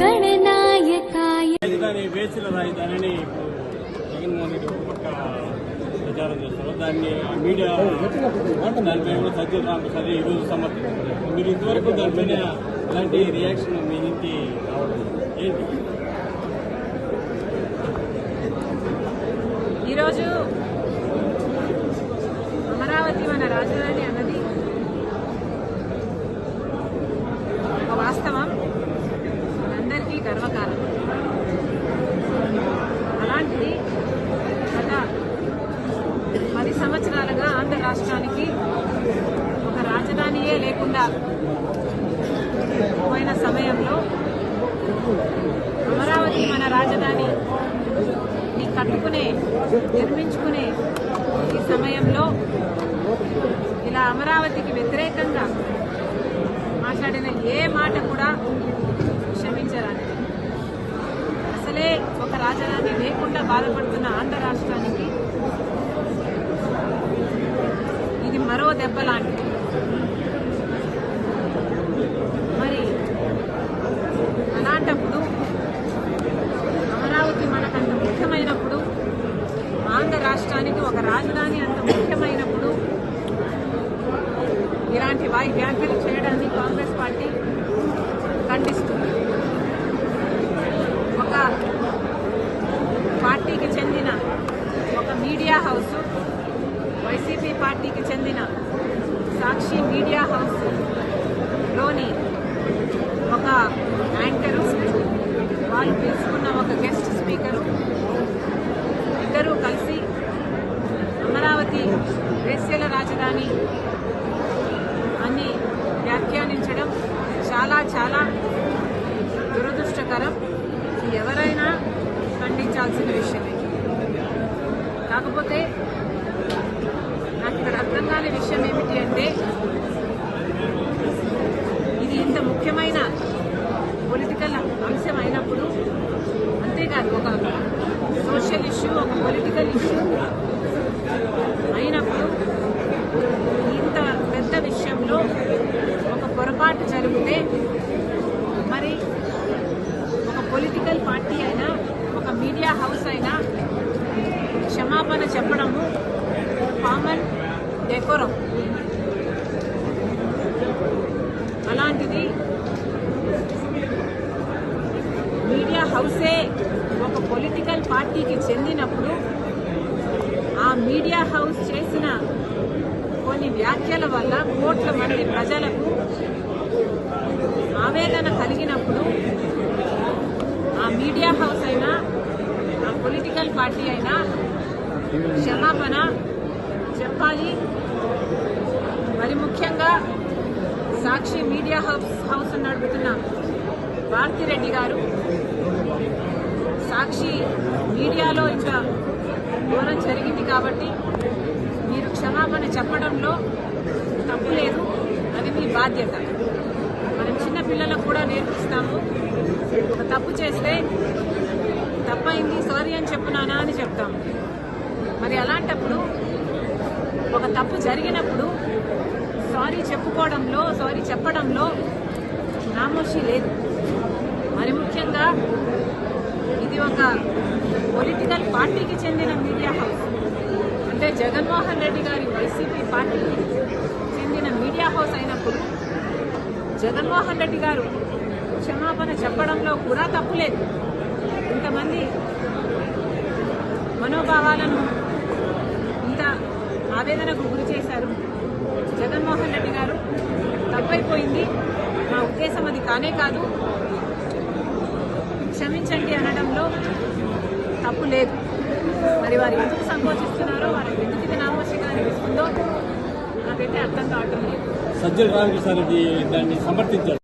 గణనాయకాయ. రాజధాని వేసిన రాజధానిని ఇప్పుడు జగన్మోహన్ రెడ్డి ఒక పక్క ప్రచారం చేస్తారు దాన్ని మీడియా దానిపై కూడా సత్య రామప్రసాద్ ఈరోజు సమర్థించారు మీరు ఇంతవరకు దానిపైన ఎలాంటి రియాక్షన్ మీ రావడం ఏంటి? ఈరోజు అమరావతి మన రాజధాని అన్నది ఒక వాస్తవం మనందరికీ గర్వకారణం అలాంటిది గత పది సంవత్సరాలుగా ఆంధ్ర రాష్ట్రానికి ఒక పోయిన సమయంలో అమరావతి మన రాజధాని కట్టుకునే నిర్మించుకునే ఈ సమయంలో ఇలా అమరావతికి వ్యతిరేకంగా మాట్లాడిన ఏ మాట కూడా క్షమించరాని అసలే ఒక రాజధాని లేకుండా బాధపడుతున్న ఆంధ్ర రాష్ట్రానికి ఇది మరో దెబ్బ లాంటిది మరి అలాంటప్పుడు అమరావతి మనకంత ముఖ్యమైనప్పుడు ఆంధ్ర రాష్ట్రానికి ఒక రాజధాని అంత ముఖ్యమైనప్పుడు ఇలాంటి వ్యాఖ్యలు చేయడాన్ని కాంగ్రెస్ పార్టీ ఖండిస్తుంది. ఒక పార్టీకి చెందిన ఒక మీడియా హౌస్ వైసీపీ పార్టీకి చెందిన సాక్షి మీడియా ఖండించాల్సిన విషయమే కాకపోతే నాకు ఇక్కడ అర్థం కాని విషయం ఏమిటి అంటే ఇది ఇంత ముఖ్యమైన పొలిటికల్ అంశం అయినప్పుడు అంతేకాదు ఒక సోషల్ ఇష్యూ ఒక పొలిటికల్ ఇష్యూ అయినప్పుడు ఇంత పెద్ద విషయంలో ఒక పొరపాటు జరిగితే మరి ఒక పొలిటికల్ పార్టీ అయినా ఒక మీడియా హౌస్ అయినా క్షమాపణ చెప్పడము కామన్ కొరం అలాంటిది మీడియా హౌసే ఒక పొలిటికల్ పార్టీకి చెందినప్పుడు ఆ మీడియా హౌస్ చేసిన కొన్ని వ్యాఖ్యల వల్ల కోట్ల మంది ప్రజలకు ఆవేదన కలిగినప్పుడు ఆ మీడియా హౌస్ అయినా ఆ పొలిటికల్ పార్టీ అయినా క్షమాపణ చెప్పాలి. మరి ముఖ్యంగా సాక్షి మీడియా హౌస్ హౌస్ నడుపుతున్న భారతిరెడ్డి గారు సాక్షి మీడియాలో ఇంత ఘోరం జరిగింది కాబట్టి మీరు క్షమాపణ చెప్పడంలో తప్పు లేదు. అది మీ బాధ్యత. మనం చిన్న పిల్లలకు కూడా నేర్పిస్తాము. ఒక తప్పు చేస్తే తప్పైంది సారీ అని చెప్పునానా అని చెప్తాము. మరి అలాంటప్పుడు ఒక తప్పు జరిగినప్పుడు సారీ చెప్పుకోవడంలో సారీ చెప్పడంలో నామోషి లేదు. మరి ముఖ్యంగా ఇది ఒక పొలిటికల్ పార్టీకి చెందిన మీడియా హౌస్ అంటే జగన్మోహన్ రెడ్డి గారి వైసీపీ పార్టీకి చెందిన మీడియా హౌస్ అయినప్పుడు జగన్మోహన్ రెడ్డి గారు క్షమాపణ చెప్పడంలో కూడా తప్పు లేదు. ఇంతమంది మనోభావాలను ఆవేదనకు గురి చేశారు జగన్మోహన్ రెడ్డి గారు. తప్పైపోయింది. మా ఉద్దేశం అది కానే కాదు. క్షమించండి అనడంలో తప్పు లేదు. మరి వారు ఎందుకు సంకోచిస్తున్నారో వారికి ఎందుకు ఇది నామోషిగా అనిపిస్తుందో నాకైతే అర్థం కావటం లేదు. సజ్జల రామకృష్ణారెడ్డి దాన్ని సమర్థించారు.